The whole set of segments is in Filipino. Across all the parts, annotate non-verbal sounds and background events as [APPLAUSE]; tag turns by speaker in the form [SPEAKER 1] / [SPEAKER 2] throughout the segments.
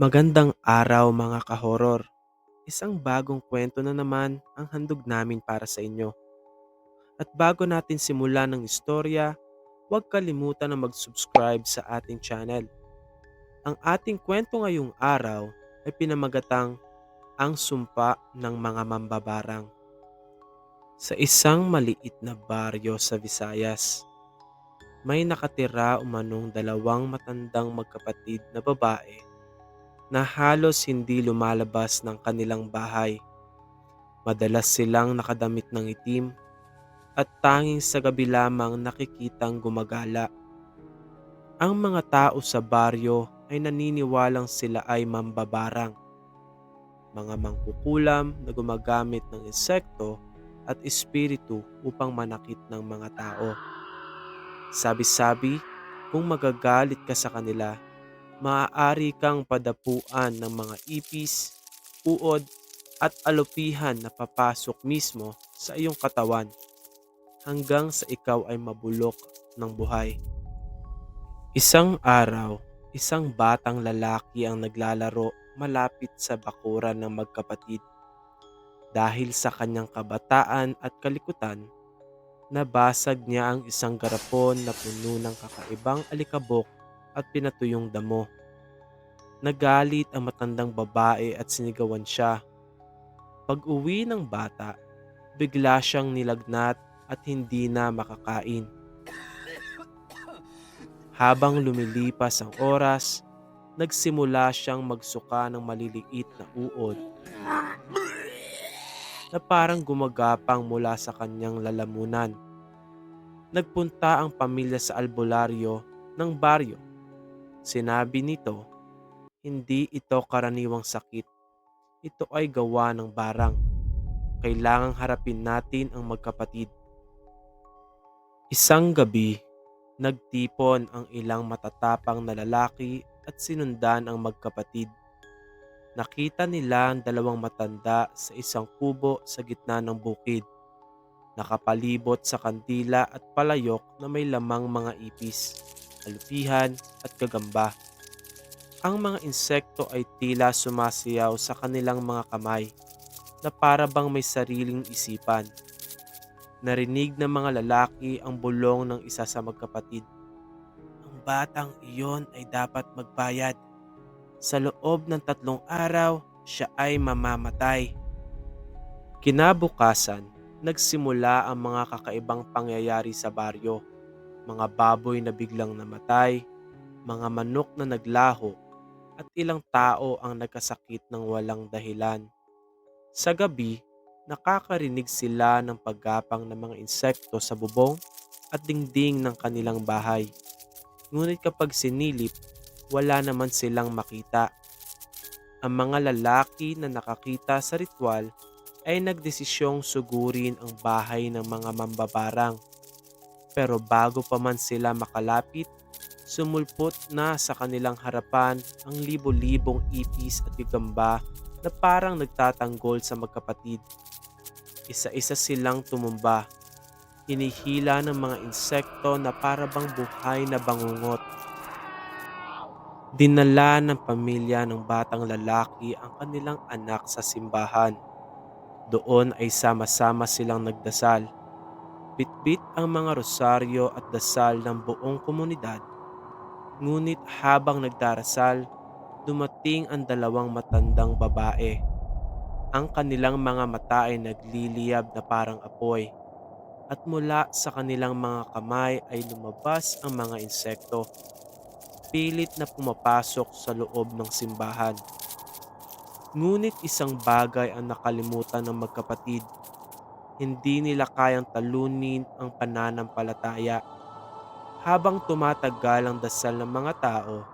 [SPEAKER 1] Magandang araw mga kahoror. Isang bagong kwento na naman ang handog namin para sa inyo. At bago natin simulan ng istorya, huwag kalimutan na mag-subscribe sa ating channel. Ang ating kwento ngayong araw ay pinamagatang Ang Sumpa ng Mga Mambabarang. Sa isang maliit na baryo sa Visayas, may nakatira umanong dalawang matandang magkapatid na babae na halos hindi lumalabas ng kanilang bahay. Madalas silang nakadamit ng itim at tanging sa gabi lamang nakikitang gumagala. Ang mga tao sa baryo ay naniniwalang sila ay mambabarang. Mga mangkukulam na gumagamit ng insekto at espiritu upang manakit ng mga tao. Sabi-sabi, kung magagalit ka sa kanila, maaari kang padapuan ng mga ipis, uod at alupihan na papasok mismo sa iyong katawan hanggang sa ikaw ay mabulok ng buhay. Isang araw, isang batang lalaki ang naglalaro malapit sa bakuran ng magkapatid. Dahil sa kanyang kabataan at kalikutan, nabasag niya ang isang garapon na puno ng kakaibang alikabok at pinatuyong damo. Nagalit ang matandang babae at sinigawan siya. Pag uwi ng bata, bigla siyang nilagnat at hindi na makakain. Habang lumilipas ang oras, nagsimula siyang magsuka ng maliliit na uod na parang gumagapang mula sa kanyang lalamunan. Nagpunta ang pamilya sa albularyo ng baryo. Sinabi nito, hindi ito karaniwang sakit. Ito ay gawa ng barang. Kailangang harapin natin ang magkapatid. Isang gabi, nagtipon ang ilang matatapang na lalaki at sinundan ang magkapatid. Nakita nila ang dalawang matanda sa isang kubo sa gitna ng bukid. Nakapalibot sa kandila at palayok na may lamang mga ipis, alupihan at gagamba. Ang mga insekto ay tila sumasiyaw sa kanilang mga kamay na para bang may sariling isipan. Narinig ng mga lalaki ang bulong ng isa sa magkapatid. Ang batang iyon ay dapat magbayad. Sa loob ng tatlong araw, siya ay mamamatay. Kinabukasan, nagsimula ang mga kakaibang pangyayari sa baryo. Mga baboy na biglang namatay, mga manok na naglaho, at ilang tao ang nagkasakit ng walang dahilan. Sa gabi, nakakarinig sila ng paggapang ng mga insekto sa bubong at dingding ng kanilang bahay. Ngunit kapag sinilip, wala naman silang makita. Ang mga lalaki na nakakita sa ritual ay nagdesisyong sugurin ang bahay ng mga mambabarang. Pero bago pa man sila makalapit, sumulpot na sa kanilang harapan ang libo-libong ipis at gagamba na parang nagtatanggol sa magkapatid. Isa-isa silang tumumba, hinihila ng mga insekto na para bang buhay na bangungot. Dinala ng pamilya ng batang lalaki ang kanilang anak sa simbahan. Doon ay sama-sama silang nagdasal. Bitbit ang mga rosaryo at dasal ng buong komunidad. Ngunit habang nagdarasal, dumating ang dalawang matandang babae. Ang kanilang mga mata ay nagliliyab na parang apoy. At mula sa kanilang mga kamay ay lumabas ang mga insekto pilit na pumapasok sa loob ng simbahan. Ngunit isang bagay ang nakalimutan ng magkapatid. Hindi nila kayang talunin ang pananampalataya. Habang tumatagal ang dasal ng mga tao,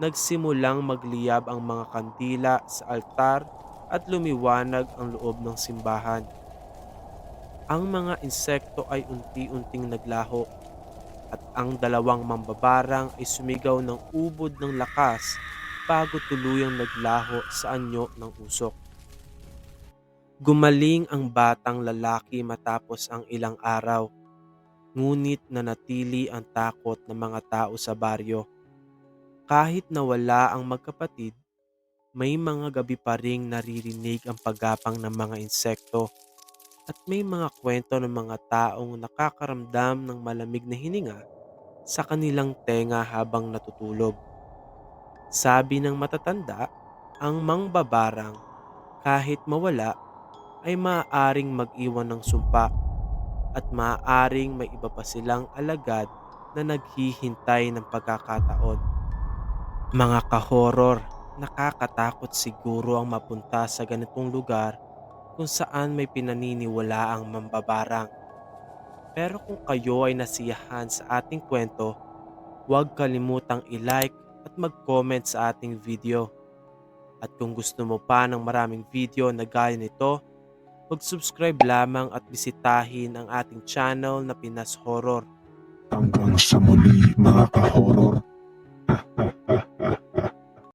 [SPEAKER 1] nagsimulang magliyab ang mga kandila sa altar at lumiwanag ang loob ng simbahan. Ang mga insekto ay unti-unting naglaho at ang dalawang mambabarang ay sumigaw ng ubod ng lakas bago tuluyang naglaho sa anyo ng usok. Gumaling ang batang lalaki matapos ang ilang araw, ngunit nanatili ang takot ng mga tao sa baryo. Kahit nawala ang magkapatid, May mga gabi pa ring naririnig ang pagapang ng mga insekto at may mga kwento ng mga taong nakakaramdam ng malamig na hininga sa kanilang tenga habang natutulog. Sabi ng matatanda, ang mangbabarang kahit mawala ay maaaring mag-iwan ng sumpa at maaaring may iba pa silang alagad na naghihintay ng pagkakataon. Mga kahoror, nakakatakot siguro ang mapunta sa ganitong lugar kung saan may pinaniniwala ang mambabarang. Pero kung kayo ay nasiyahan sa ating kwento, huwag kalimutang i-like at mag-comment sa ating video. At kung gusto mo pa ng maraming video na gaya nito, mag-subscribe lamang at bisitahin ang ating channel na Pinas Horror.
[SPEAKER 2] Hanggang sa muli mga ka-horror. [LAUGHS]